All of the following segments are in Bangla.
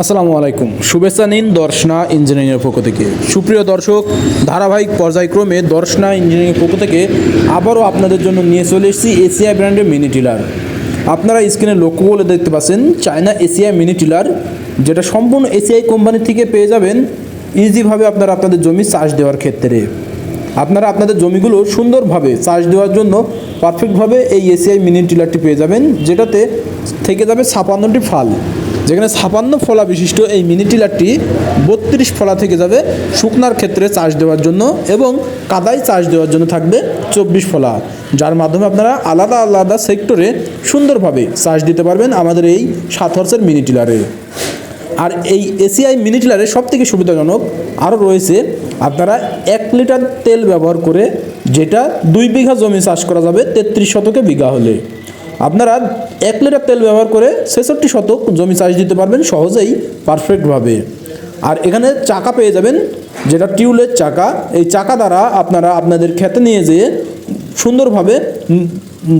আসসালামু আলাইকুম। শুভেচ্ছা নিন দর্শনা ইঞ্জিনিয়ারিংয়ের পক্ষ থেকে। সুপ্রিয় দর্শক, ধারাবাহিক পর্যায়ক্রমে দর্শনা ইঞ্জিনিয়ারিংয়ের পক্ষ থেকে আবারও আপনাদের জন্য নিয়ে চলে এসেছি এসিআই ব্র্যান্ডের মিনি টিলার। আপনারা স্ক্রিনে লক্ষ্য বলে দেখতে পাচ্ছেন, চায়না এসিআই মিনি টিলার, যেটা সম্পূর্ণ এসিআই কোম্পানি থেকে পেয়ে যাবেন ইজিভাবে আপনারা আপনাদের জমি চাষ দেওয়ার ক্ষেত্রে। আপনারা আপনাদের জমিগুলো সুন্দরভাবে চাষ দেওয়ার জন্য পারফেক্টভাবে এই এসিআই মিনি টিলারটি পেয়ে যাবেন, যেটাতে থেকে যাবে ছাপান্নটি ফাল। যেখানে ছাপান্ন ফলা বিশিষ্ট এই মিনি টিলারটি বত্রিশ ফলা থেকে যাবে শুকনার ক্ষেত্রে চাষ দেওয়ার জন্য এবং কাদায় চাষ দেওয়ার জন্য থাকবে চব্বিশ ফলা। যার মাধ্যমে আপনারা আলাদা আলাদা সেক্টরে সুন্দরভাবে চাষ দিতে পারবেন আমাদের এই সাত হর্সের মিনি টিলারে। আর এই এসিআই মিনি টিলারে সব থেকে সুবিধাজনক আরও রয়েছে, আপনারা এক লিটার তেল ব্যবহার করে যেটা দুই বিঘা জমি চাষ করা যাবে তেত্রিশ শতকে বিঘা হলে। আপনারা এক লিটার তেল ব্যবহার করে ছেষট্টি শতক জমি চাষ দিতে পারবেন সহজেই পারফেক্টভাবে আর এখানে চাকা পেয়ে যাবেন, যেটা টিউলের চাকা। এই চাকা দ্বারা আপনারা আপনাদের খেতে নিয়ে যেয়ে সুন্দরভাবে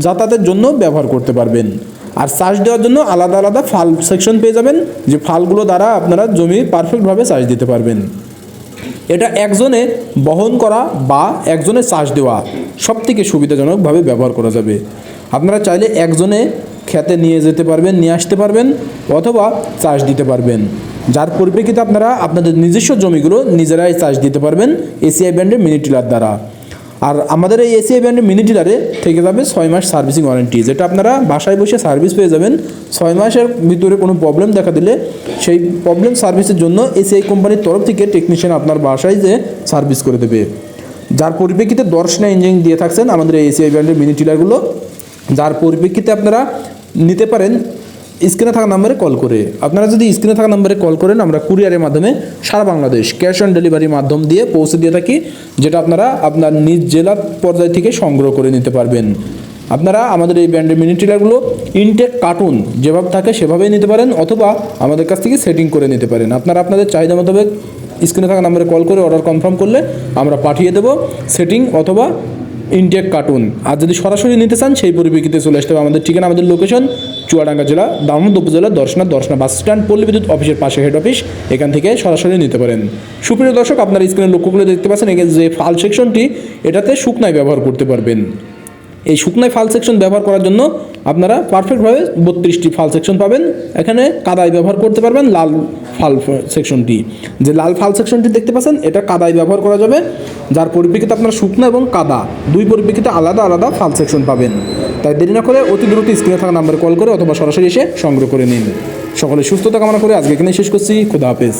যাতায়াতের জন্য ব্যবহার করতে পারবেন। আর চাষ দেওয়ার জন্য আলাদা আলাদা ফাল সেকশন পেয়ে যাবেন, যে ফালগুলো দ্বারা আপনারা জমি পারফেক্টভাবে চাষ দিতে পারবেন। এটা একজনে বহন করা বা একজনে চাষ দেওয়া সব থেকে সুবিধাজনকভাবে ব্যবহার করা যাবে। আপনারা চাইলে একজনে খেতে নিয়ে যেতে পারবেন, নিয়ে আসতে পারবেন অথবা চাষ দিতে পারবেন। যার পরিপ্রেক্ষিতে আপনারা আপনাদের নিজস্ব জমিগুলো নিজেরাই চাষ দিতে পারবেন এসিআই ব্র্যান্ডের মিনি টিলার দ্বারা। আর আমাদের এই এসিআই ব্র্যান্ডের মিনি টিলারে থেকে যাবে ছয় মাস সার্ভিসিং ওয়ারেন্টি যেটা আপনারা বাসায় বসে সার্ভিস পেয়ে যাবেন। ছয় মাসের ভিতরে কোনো প্রবলেম দেখা দিলে সেই প্রবলেম সার্ভিসের জন্য এসিআই কোম্পানির তরফ থেকে টেকনিশিয়ান আপনার বাসায় যে সার্ভিস করে দেবে। যার পরিপ্রেক্ষিতে দর্শনা ইঞ্জিন দিয়ে থাকছেন আমাদের এই এসিআই ব্র্যান্ডের মিনি টিলারগুলো যার পরিপ্রেক্ষিতে আপনারা নিতে পারেন স্ক্রিনে থাকা নাম্বারে কল করে। আপনারা যদি স্ক্রিনে থাকা নাম্বারে কল করেন, আমরা কুরিয়ারের মাধ্যমে সারা বাংলাদেশ ক্যাশ অন ডেলিভারির মাধ্যম দিয়ে পৌঁছে দিয়ে থাকি, যেটা আপনারা আপনার নিজ জেলা পর্যায় থেকে সংগ্রহ করে নিতে পারবেন। আপনারা আমাদের এই ব্র্যান্ডের মিনি টিলারগুলো ইনটেক, কার্টুন যেভাবে থাকে সেভাবেই নিতে পারেন, অথবা আমাদের কাছ থেকে সেটিং করে নিতে পারেন। আপনারা আপনাদের চাহিদা মোতাবেক স্ক্রিনে থাকা নাম্বারে কল করে অর্ডার কনফার্ম করলে আমরা পাঠিয়ে দেবো সেটিং অথবা ইনটেক কার্টুন আর যদি সরাসরি নিতে চান, সেই পরিপ্রেক্ষিতে চলে আসতে হবে আমাদের ঠিকানা, আমাদের লোকেশন চুয়াডাঙ্গা জেলা দামোদ উপজেলা দর্শনা দর্শনা বাস স্ট্যান্ড পল্লী বিদ্যুৎ অফিসের পাশে হেড অফিস এখান থেকে সরাসরি নিতে পারেন। সুপ্রিয় দর্শক, আপনার স্ক্রিনে লক্ষ্য করে দেখতে পাচ্ছেন, এখানে যে ফাল সেকশনটি এটাতে শুকনায় ব্যবহার করতে পারবেন। এই শুকনায় ফাল সেকশন ব্যবহার করার জন্য আপনারা পারফেক্টভাবে বত্রিশটি ফাল সেকশন পাবেন। এখানে কাদায় ব্যবহার করতে পারবেন, লাল ফাল সেকশনটি যে লাল ফাল সেকশনটি দেখতে পাচ্ছেন, এটা কাদায় ব্যবহার করা যাবে। যার পরিপ্রেক্ষিতে আপনারা শুকনো এবং কাদা, দুই পরিপ্রেক্ষিতে আলাদা আলাদা ফাল সেকশন পাবেন। তাই দেরি না করে অতি দ্রুত স্ক্রিনে থাকা নাম্বারে কল করে অথবা সরাসরি এসে সংগ্রহ করে নিন। সকলে সুস্থতা কামনা করে আজকে এখানে শেষ করছি। খুদা হাফেজ।